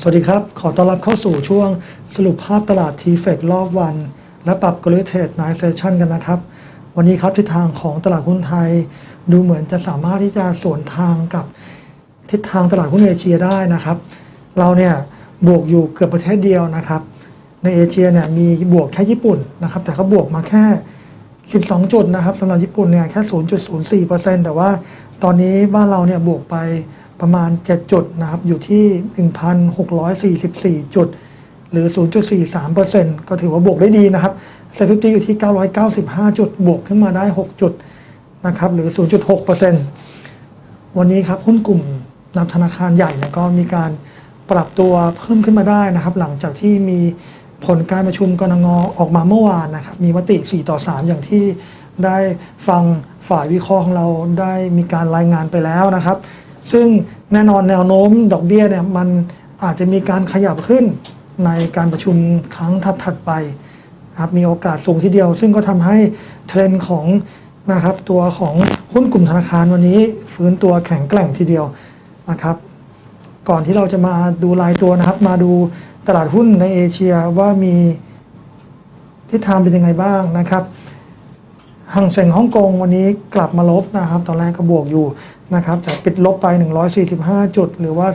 สวัสดีครับ ขอต้อนรับเข้าสู่ช่วงสรุปภาพตลาดทีเฟกรอบวัน และปรับกลยุทธ์เทรดไนเซชันกันนะครับ วันนี้ครับทิศทางของตลาดหุ้นไทย ดูเหมือนจะสามารถที่จะสวนทางกับทิศทางตลาดหุ้นเอเชียได้นะครับ เราเนี่ยบวกอยู่เกือบประเทศเดียวนะครับ ในเอเชียเนี่ยมีบวกแค่ญี่ปุ่นนะครับ แต่เขาบวกมาแค่ 12 จุดนะครับสำหรับญี่ปุ่นเนี่ยแค่ 0.04%แต่ว่าตอนนี้บ้านเราเนี่ยบวกไป ประมาณ 7 จุดนะครับ อยู่ที่ 1,644 จุด หรือ 0.43%ก็ถือว่าบวกได้ดีนะครับเซฟิตี้อยู่ที่ 995 จุด บวกขึ้นมาได้ 6 จุดนะครับ หรือ 0.6%วันนี้ครับหุ้นกลุ่มนำธนาคารใหญ่เนี่ยก็มีการปรับตัวเพิ่มขึ้นมาได้นะครับ หลังจากที่มีผลการประชุมกรงงออกมาเมื่อวานนะครับ มีมติ 4 ต่อ 3 อย่างที่ได้ฟังฝ่ายวิเคราะห์ของเราได้มีการรายงานไปแล้วนะครับ ซึ่งแน่นอนแนวโน้มดอกเบี้ยเนี่ยมันอาจจะมีการขยับขึ้นในการประชุมครั้งถัดๆไปครับมีโอกาสสูงทีเดียว ซึ่งก็ทำให้เทรนด์ของนะครับตัวของหุ้นกลุ่มธนาคารวันนี้ฟื้นตัวแข็งแกร่งทีเดียวนะครับก่อนที่เราจะมาดูรายตัวนะครับ มาดูตลาดหุ้นในเอเชียว่ามีทิศทางเป็นยังไงบ้างนะครับห่างเส็งฮ่องกงวันนี้กลับมาลบนะครับ ตอนแรกก็บวกอยู่ นะครับแต่ปิดลบไป 145 จุด หรือว่า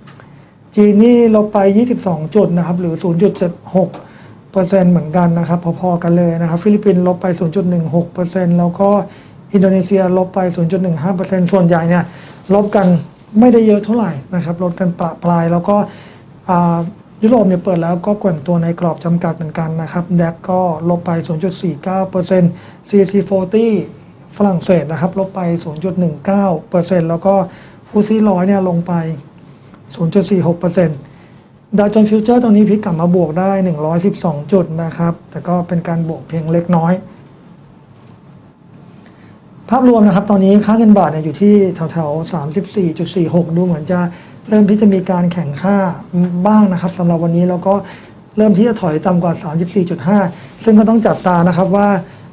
0.66%จีนนี่ลบไป 22 จุดนะครับ หรือ 0.76%เหมือนกันนะครับ พอๆกันเลยนะครับ ฟิลิปปินส์ลบไป 0.16%แล้วก็อินโดนีเซียลบไป 0.15%ส่วนใหญ่เนี่ยลบกันไม่ได้เยอะเท่าไหร่นะครับ ลดกันประปรายแล้วก็ยุโรปเนี่ยเปิดแล้วก็แกว่งตัวในกรอบจำกัดเหมือนกันนะครับแดกก็ลบไป 0.49% CAC 40 ฝรั่งเศสนะครับ ลบไป 0.19%แล้วก็ฟูซี่ร้อยเนี่ยลงไป 0.46%ดาวโจนส์ฟิวเจอร์ตรงนี้พลิกกลับมาบวกได้ 112 จุดนะครับ แต่ก็เป็นการบวกเพียงเล็กน้อย ภาพรวมนะครับ ตอนนี้ค่าเงินบาทเนี่ยอยู่ที่แถวๆ 34.46 ดูเหมือนจะเริ่มที่จะมีการแข่งค่าบ้างนะครับสำหรับวันนี้แล้วก็เริ่มที่จะถอยต่ำกว่า 34.5 ซึ่งก็ต้องจับตานะครับว่า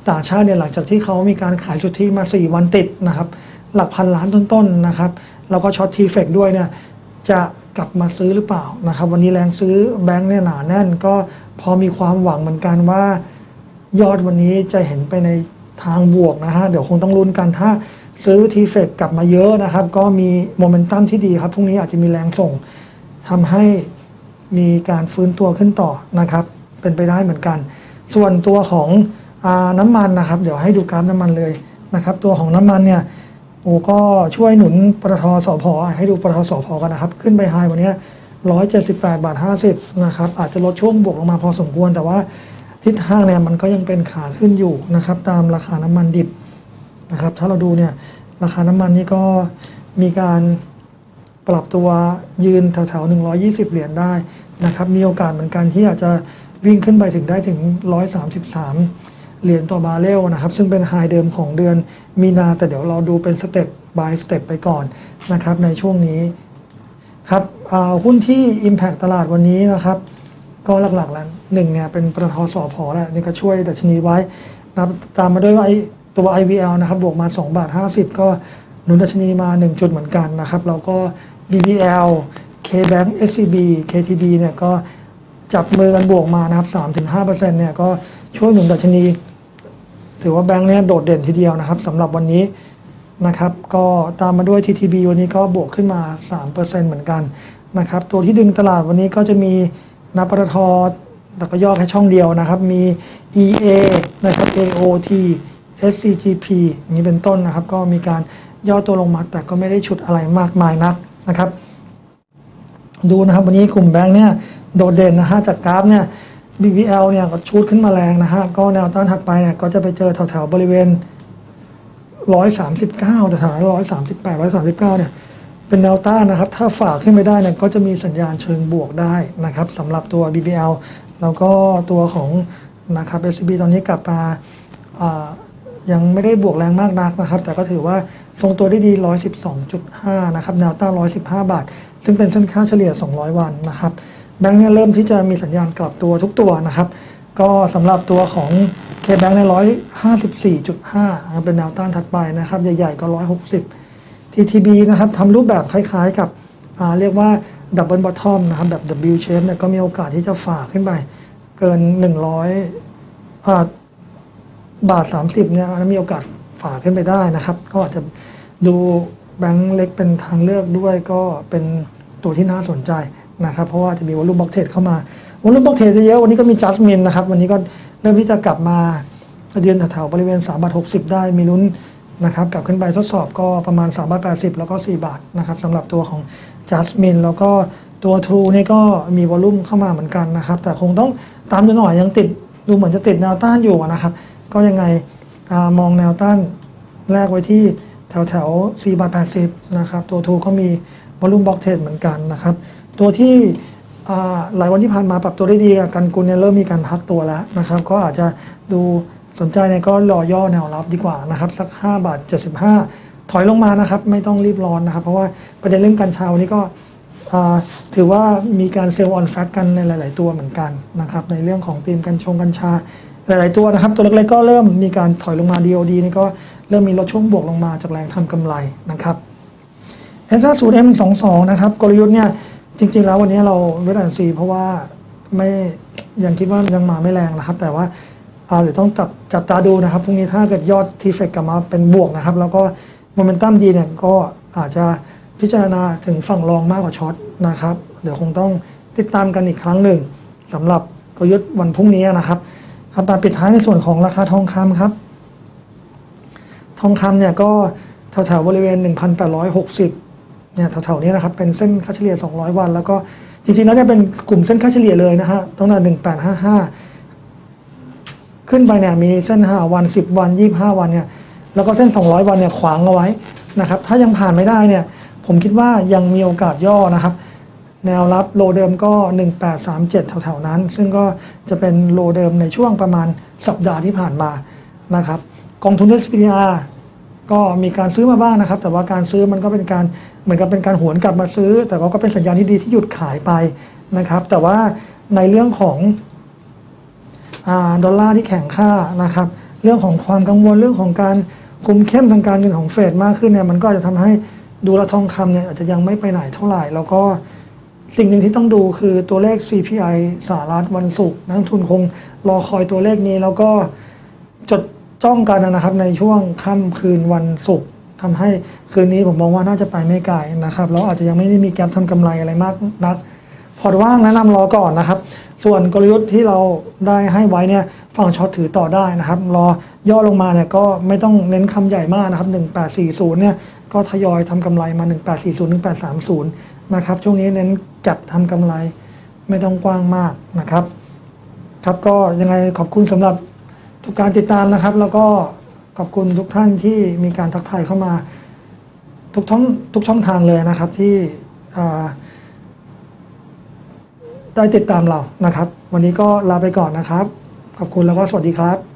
ต่างชาติเนี่ยหลังจากที่เขามีการขายสุทธิมา 4 วันติดนะครับ หลักพันล้านต้นๆนะครับ แล้วก็ช็อตทีเฟกด้วยเนี่ยจะกลับมาซื้อหรือเปล่านะครับ วันนี้แรงซื้อแบงค์เนี่ยหนาแน่น ก็พอมีความหวังเหมือนกันว่ายอดวันนี้จะเห็นไปในทางบวกนะฮะเดี๋ยวคงต้องลุ้นกันถ้าซื้อทีเฟกกลับมาเยอะนะครับ ก็มีโมเมนตัมที่ดีครับพรุ่งนี้อาจจะมีแรงส่งทำให้มีการฟื้นตัวขึ้นต่อนะครับ เป็นไปได้เหมือนกัน ส่วนตัวของ น้ำมันนะครับ เดี๋ยวให้ดูกราฟน้ำมันเลยนะครับ ตัวของน้ำมันเนี่ยโอ้ก็ช่วยหนุนปตทสพให้ดูปตทสพกันนะครับ ขึ้นไปไฮวันนี้178บาท50นะครับอาจจะลดช่วงบวกลงมาพอสมควร แต่ว่าทิศทางเนี่ยมันก็ยังเป็นขาขึ้นอยู่นะครับ ตามราคาน้ำมันดิบนะครับ ถ้าเราดูเนี่ยราคาน้ำมันนี่ก็มีการปรับตัวยืนแถวๆ120เหรียญได้นะครับ มีโอกาสเหมือนกันที่อาจจะวิ่งขึ้นไปถึงได้ถึง133 เหรียญต่อบาเรลนะครับ ซึ่งเป็นไฮเดิมของเดือนมีนา แต่เดี๋ยวเราดูเป็นสเต็ป by สเต็ปไปก่อนนะครับ ในช่วงนี้ครับหุ้นที่ Impact ตลาดวันนี้นะครับ ก็หลักๆแล้วหนึ่งเนี่ยเป็นประทสอพอแล้วนี่ก็ช่วยดัชนีไว้นะตามมาด้วยไอตัว IVL นะครับบวกมา 2 บาท 50 ก็หนุนดัชนีมา 1 จุดเหมือนกันนะครับแล้วก็ BBL KBank SCB KTB เนี่ยก็จับมือกันบวกมานะครับ3-5%เนี่ยก็ช่วยหนุนดัชนี ถือว่าแบงค์เนี่ยโดดเด่นทีเดียวนะครับสำหรับวันนี้นะครับ ก็ตามมาด้วย TTB วันนี้ก็บวกขึ้นมา 3%เหมือนกันนะครับตัวที่ดึงตลาดวันนี้ก็จะมีนปตทแต่ก็ย่อแค่ช่องเดียวนะครับ มี EA นะครับ AOT SCGP นี้เป็นต้นนะครับ ก็มีการย่อตัวลงมาแต่ก็ไม่ได้ฉุดอะไรมากมายนักนะครับ ดูนะครับวันนี้กลุ่มแบงค์เนี่ยโดดเด่นนะฮะจากกราฟเนี่ย BBL เนี่ยก็ชูดขึ้นมาแรงนะฮะ ก็แนวต้านถัดไปเนี่ยก็จะไปเจอแถวๆบริเวณ 139แต่แถว138 139 เนี่ย เป็นแนวต้านนะครับ ถ้าฝ่าขึ้นไปได้เนี่ยก็จะมีสัญญาณเชิงบวกได้นะครับสำหรับตัว BBL แล้วก็ตัวของนะครับ SCB ตอนนี้กลับมาอ่ายังไม่ได้บวกแรงมากนักนะครับ แต่ก็ถือว่าทรงตัวได้ดี 112.5 นะครับ แนวต้าน 115 บาท ซึ่งเป็นเส้นค่าเฉลี่ย 200 วันนะครับ แบงค์เนี่ยเริ่มที่จะมีสัญญาณกลับตัวทุกตัวนะครับ ก็สำหรับตัวของ K-Bank ใน154.5นะครับสี่จุดห้าเป็นแนวต้านถัดไปนะครับ ใหญ่ๆก็160 TTB นะครับทำรูปแบบคล้ายๆกับเรียกว่าดับเบิลบอททอมนะครับแบบ W shape เนี่ยก็มีโอกาสที่จะฝ่าขึ้นไป เกิน 100อ่าบาท 30เนี่ยมีโอกาสฝ่าขึ้นไปได้นะครับ ก็อาจจะดูแบงค์เล็กเป็นทางเลือกด้วยก็เป็นตัวที่น่าสนใจ นะครับเพราะว่าจะมีวอลุ่มบล็อกเทรดเข้ามาวอลุ่มบล็อกเทรดเยอะวันนี้ก็มีจัสมินนะครับวันนี้ก็เริ่มที่จะกลับมายือนแถวๆบริเวณ3บาท60 ได้มีลุ้นนะครับกลับขึ้นไปทดสอบก็ประมาณ3บาท80 แล้วก็ 4 บาทนะครับสำหรับตัวของจัสมินแล้วก็ตัวทรูนี่ก็มีวอลุ่มเข้ามาเหมือนกันนะครับ แต่คงต้องตามดูหน่อยยังติดดูเหมือนจะติดแนวต้านอยู่นะครับ ก็ยังไงอมองแนวต้านแรกไว้ที่แถวแถว4บาท80นะครับตัวทูก็มีวอลุ่มบล็อกเทรดเหมือนกันนะครับ ตัวที่หลายวันที่ผ่านมาปรับตัวได้ดีกันกุลเนี่ยเริ่มมีการพักตัวแล้วนะครับ ก็อาจจะดูสนใจเนี่ยก็รอย่อแนวรับดีกว่านะครับสัก5บาท75 ถอยลงมานะครับ ไม่ต้องรีบร้อนนะครับ เพราะว่าประเด็นเรื่องกัญชาวันนี้ก็ถือว่ามีการเซลล์ออนแฟกกันในหลาย ๆ ตัวเหมือนกันนะครับ ในเรื่องของธีมกัญชงกัญชา หลาย ๆ ตัวนะครับ ตัวเล็ก ๆ ก็เริ่มมีการถอยลงมา DOD นี่ก็เริ่มมีลดช่วงบวกลงมาจากแรงทำกำไรนะครับ s 5 0 m 2 2 นะครับกลยุทธ์เนี่ย จริง ๆ แล้ววันนี้เราเวทแอนซีเพราะว่าไม่ยังคิดว่ายังมาไม่แรงนะครับ แต่ว่าเอาเดี๋ยวต้องจับจับตาดูนะครับพรุ่งนี้ถ้าเกิดยอดทีเฟกกลับมาเป็นบวกนะครับ แล้วก็โมเมนตัมดีเนี่ยก็อาจจะพิจารณาถึงฝั่งรองมากกว่าช็อตนะครับ เดี๋ยวคงต้องติดตามกันอีกครั้งหนึ่งสำหรับกลยุทธ์วันพรุ่งนี้นะครับครับมาปิดท้ายในส่วนของราคาทองคำครับ ทองคำเนี่ยก็แถวๆบริเวณ 1,860 เนี่ยแถวๆนี้นะครับเป็นเส้นค่าเฉลี่ย 200 วัน แล้วก็จริงๆแล้วเนี่ยเป็นกลุ่มเส้นค่าเฉลี่ยเลยนะฮะตั้งแต่1855 ขึ้นไปเนี่ยมีเส้น 5 วัน 10 วัน 25 วันเนี่ยแล้วก็เส้น 200 วันเนี่ยขวางเอาไว้นะครับถ้ายังผ่านไม่ได้เนี่ยผมคิดว่ายังมีโอกาสย่อนะครับ แนวรับโลเดิมก็ 1837 แถวๆนั้น ซึ่งก็จะเป็นโลเดิมในช่วงประมาณสัปดาห์ที่ผ่านมานะครับกองทุน SPDR ก็มีการซื้อมาบ้างนะครับ แต่ว่าการซื้อมันก็เป็นการเหมือนกับเป็นการหวนกลับมาซื้อ แต่ว่าก็เป็นสัญญาณที่ดีที่หยุดขายไปนะครับ แต่ว่าในเรื่องของอดอลลาร์ที่แข็งค่านะครับ เรื่องของความกังวลเรื่องของการคุมเข้มทางการเงินของเฟดมากขึ้นเนี่ยมันก็อาจจะทำให้ดูแลทองคำเนี่ยอาจจะยังไม่ไปไหนเท่าไหร่ แล้วก็สิ่งหนึ่งที่ต้องดูคือตัวเลข CPI สหรัฐวันศุกร์นักทุนคงรอคอยตัวเลขนี้แล้วก็จด จ้องกันนะครับในช่วงค่ำคืนวันศุกร์ทำให้คืนนี้ผมมองว่าน่าจะไปไม่ไกลนะครับแล้วอาจจะยังไม่ได้มีแกลบทำกำไรอะไรมากนักพอร์ตว่างแนะนำรอก่อนนะครับ ส่วนกลยุทธ์ที่เราได้ให้ไว้เนี่ยฝั่งช็อตถือต่อได้นะครับ รอย่อลงมาเนี่ยก็ไม่ต้องเน้นคำใหญ่มากนะครับ 1840 เนี่ยก็ทยอยทำกำไรมา 1840 1830 นะครับ ช่วงนี้เน้นแก็บทำกำไรไม่ต้องกว้างมากนะครับ ครับก็ยังไงขอบคุณสำหรับ ทุกการติดตามนะครับ แล้วก็ขอบคุณทุกท่านที่มีการทักทายเข้ามา ทุกช่องทุกช่องทางเลยนะครับที่ได้ติดตามเรานะครับ วันนี้ก็ลาไปก่อนนะครับ ขอบคุณแล้วก็สวัสดีครับ